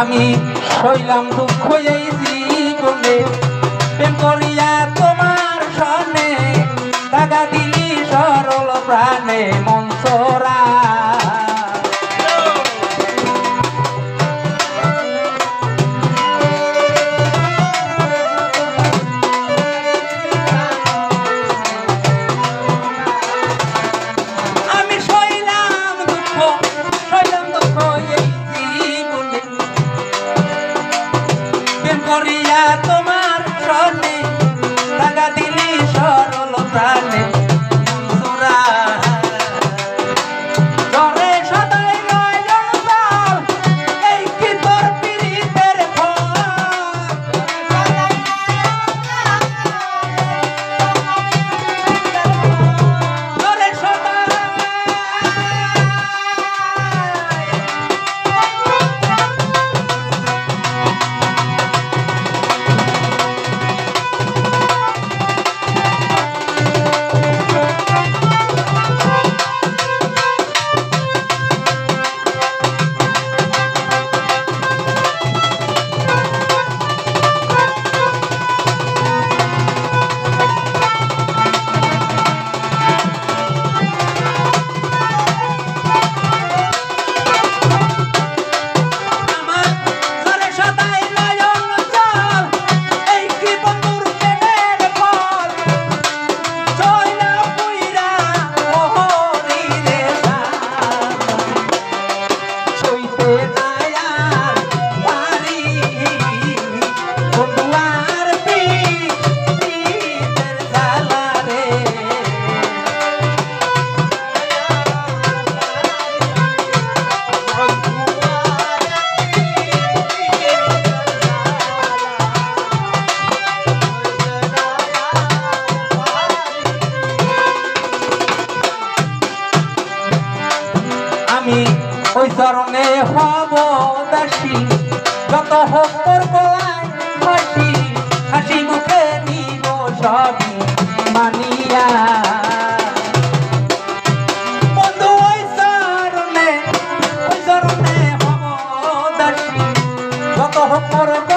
আমি শৈলাম দুঃখ এই জীবনে। প্রেম করিয়া তোমার সনে টাকা দিলি সরল প্রাণে। শত হস্তর গলায় হাসি হাসি মুখে নিব সবই মানিয়া। Por